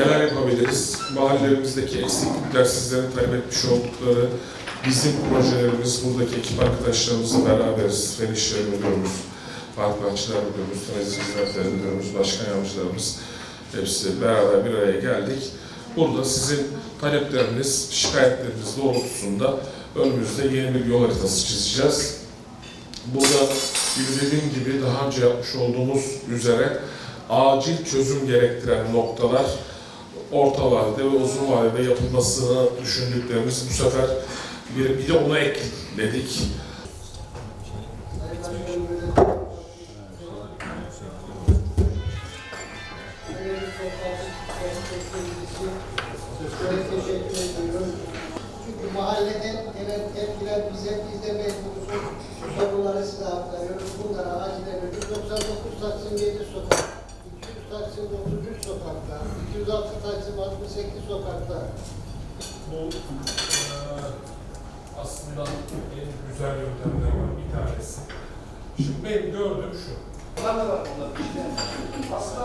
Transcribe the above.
Neler yapabiliriz? Mahallelerimizdeki eksiklikler, sizlerin talep etmiş oldukları bizim projelerimiz, buradaki ekip arkadaşlarımızla beraberiz. Fen İşleri Müdürümüz, Park Bahçeler Müdürümüz, Turizm Hizmetleri Müdürümüz, Başkan Yardımcılarımız hepsi beraber bir araya geldik. Burada sizin talepleriniz, şikayetleriniz doğrultusunda önümüzde yeni bir yol haritası çizeceğiz. Burada dediğim gibi daha önce yapmış olduğumuz üzere acil çözüm gerektiren noktalar orta vadede ve uzun vadede yapılmasını düşündüklerimiz bu sefer bir, bir de ona ekledik. Çünkü mahalleden gelen tepkiler bize, biz de mecburuz. Bu soruları size aktarıyoruz. Bunlara acilen ödül. 99 Taksim 7 sokak, 106 Taksim 68 sokakta. Bu e, aslında en güzel yöntemlerden bir tanesi. Şimdi benim gördüğüm şu. Bana da bunlar. Aslında